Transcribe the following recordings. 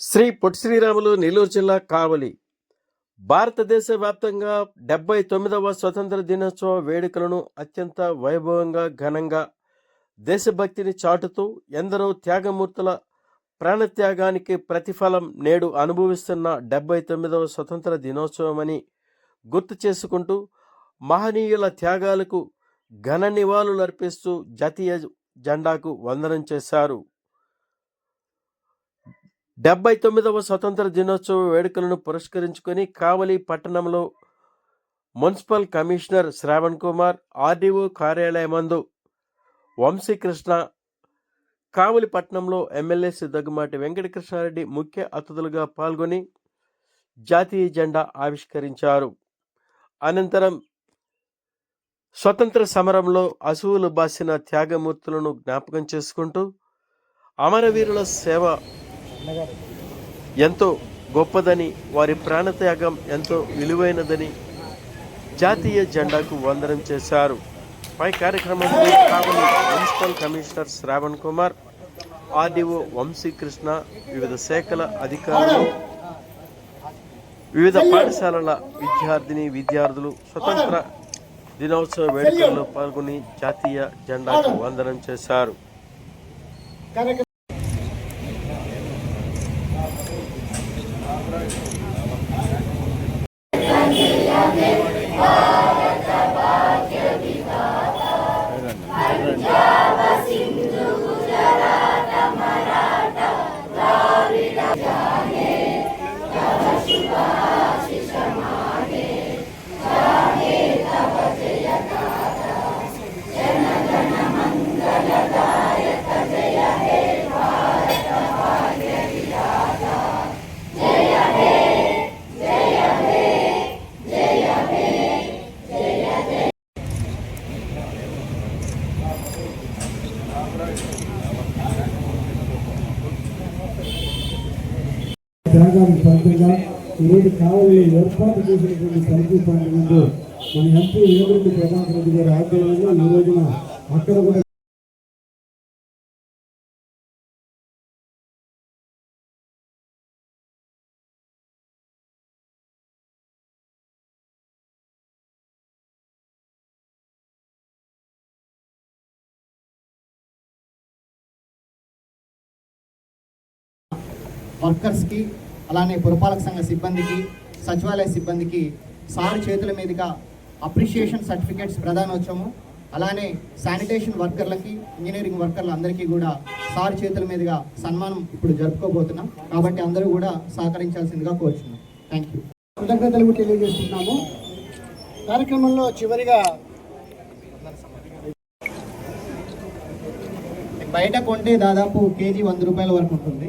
శ్రీ పొట్టి శ్రీరాములు నెల్లూరు జిల్లా కావలి. భారతదేశ వ్యాప్తంగా డెబ్బై తొమ్మిదవ స్వతంత్ర దినోత్సవ వేడుకలను అత్యంత వైభవంగా ఘనంగా దేశభక్తిని చాటుతూ ఎందరో త్యాగమూర్తుల ప్రాణత్యాగానికి ప్రతిఫలం నేడు అనుభవిస్తున్న డెబ్బై తొమ్మిదవ స్వతంత్ర దినోత్సవమని గుర్తు చేసుకుంటూ మహనీయుల త్యాగాలకు ఘన నివాళులర్పిస్తూ జాతీయ జెండాకు వందనం చేశారు. డెబ్బై తొమ్మిదవ స్వతంత్ర దినోత్సవ వేడుకలను పురస్కరించుకొని కావలి పట్టణంలో municipal commissioner Shravan Kumar RDO కార్యాలయమందు Vamsikrishna Kavali పట్టణంలో ఎమ్మెల్యే సిద్ధగుమాటి వెంకటకృష్ణారెడ్డి ముఖ్య అతిథులుగా పాల్గొని జాతీయ జెండా ఆవిష్కరించారు. అనంతరం స్వతంత్ర సమరంలో అసువులు బాసిన త్యాగమూర్తులను జ్ఞాపకం చేసుకుంటూ అమరవీరుల సేవ ఎంతో గొప్పదని వారి ప్రాణత్యాగం ఎంతో విలువైనదని జాతీయ జెండాకు వందనం చేశారు. పై కార్యక్రమంలో Kavali municipal commissioner Shravan Kumar RDO Vamsikrishna వివిధ శాఖల అధికారులు వివిధ పాఠశాలల విద్యార్థిని విద్యార్థులు స్వతంత్ర దినోత్సవ వేడుకల్లో పాల్గొని జాతీయ జెండాకు వందనం చేశారు. త్యాగానికి ఫలితంగా ఈరోజు కావలి ఏర్పాటు చేసినటువంటి తనిఖీ పాయింట్ ముందు మన ఎంపీ వేమిరెడ్డి ప్రధానమంత్రి గారి ఆధ్వర్యంలో ఈ రోజున అక్కడ కూడా వర్కర్స్కి అలానే పురపాలక సంఘ సిబ్బందికి సచివాలయ సిబ్బందికి సార్ చేతుల మీదుగా అప్రిషియేషన్ సర్టిఫికేట్స్ ప్రధానోత్సవము. అలానే శానిటేషన్ వర్కర్లకి ఇంజనీరింగ్ వర్కర్లు అందరికీ కూడా సార్ చేతుల మీదుగా సన్మానం ఇప్పుడు జరుపుకోబోతున్నాం. కాబట్టి అందరూ కూడా సహకరించాల్సిందిగా కోరుచున్నాం. థ్యాంక్ యూ కృతజ్ఞతలు తెలియజేస్తున్నాము. కార్యక్రమంలో చివరిగా బయట కొంటే దాదాపు కేజీ వంద రూపాయల వరకు ఉంటుంది.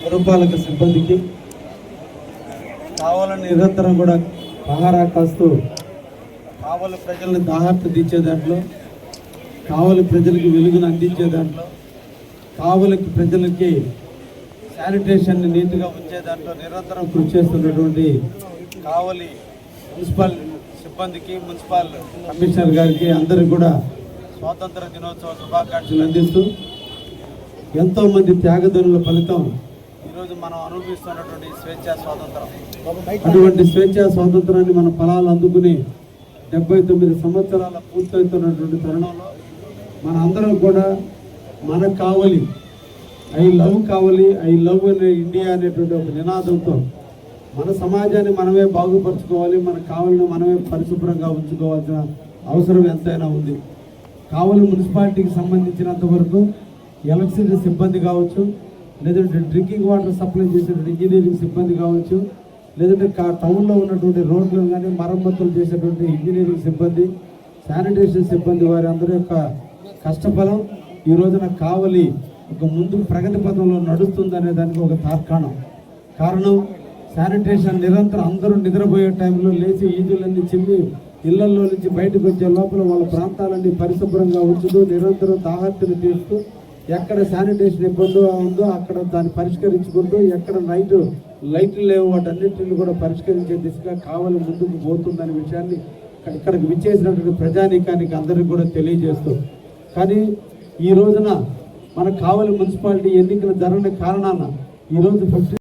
పురపాలక సిబ్బందికి కావాలని నిరంతరం కూడా పహారా కాస్తూ కావలి ప్రజలను దాహార్త తీర్చే దాంట్లో కావలి ప్రజలకు వెలుగును అందించే దాంట్లో కావలికి ప్రజలకి శానిటేషన్ నీట్గా ఉంచే దాంట్లో నిరంతరం కృషి చేస్తున్నటువంటి కావలి మున్సిపల్ సిబ్బందికి మున్సిపల్ కమిషనర్ గారికి అందరికి కూడా స్వాతంత్ర దినోత్సవ శుభాకాంక్షలు అందిస్తూ ఎంతోమంది త్యాగధనుల ఫలితం ఈరోజు మనం అనుభవిస్తున్నటువంటి స్వేచ్ఛ స్వాతంత్రం. అటువంటి స్వేచ్ఛ స్వాతంత్రాన్ని మన ఫలాలు అందుకుని డెబ్బై తొమ్మిది సంవత్సరాల పూర్తవుతున్నటువంటి తరుణంలో మన అందరం కూడా మన Kavali I love Kavali I love అనే ఇండియా అనేటువంటి ఒక నినాదంతో మన సమాజాన్ని మనమే బాగుపరచుకోవాలి మన కావలిని మనమే పరిశుభ్రంగా ఉంచుకోవాల్సిన అవసరం ఎంతైనా ఉంది. కావలి మున్సిపాలిటీకి సంబంధించినంత వరకు ఎలక్ట్రిసిటీ సిబ్బంది కావచ్చు లేదంటే డ్రింకింగ్ వాటర్ సప్లై చేసేటువంటి ఇంజనీరింగ్ సిబ్బంది కావచ్చు లేదంటే కా టౌన్లో ఉన్నటువంటి రోడ్లు కానీ మరమ్మతులు చేసేటువంటి ఇంజనీరింగ్ సిబ్బంది శానిటేషన్ సిబ్బంది వారి అందరి యొక్క కష్టఫలం ఈ రోజున కావలి ఒక ముందు ప్రగతి పథంలో నడుస్తుందనే దానికి ఒక తార్కాణం. కారణం శానిటేషన్ నిరంతరం అందరూ నిద్రపోయే టైంలో లేచి ఈదులన్నీ చిమ్మి ఇళ్ళలో నుంచి బయటకు వచ్చే లోపల వాళ్ళ ప్రాంతాలన్నీ పరిశుభ్రంగా ఉంచుతూ నిరంతరం తాహత్తులు తీస్తూ ఎక్కడ శానిటేషన్ ఇబ్బంది ఉందో అక్కడ దాన్ని పరిష్కరించుకుంటూ ఎక్కడ నైట్ లైట్లు లేవు వాటన్నిటిని కూడా పరిష్కరించే దిశగా కావాలి ముందుకు పోతుందనే విషయాన్ని ఇక్కడ- ఇక్కడికి విచ్చేసినటువంటి ప్రజానీకానికి అందరికీ కూడా తెలియజేస్తూ. కానీ ఈ రోజున మన కావలి మున్సిపాలిటీ ఎన్నికలు జరగని కారణాన ఈరోజు ఫిఫ్టీ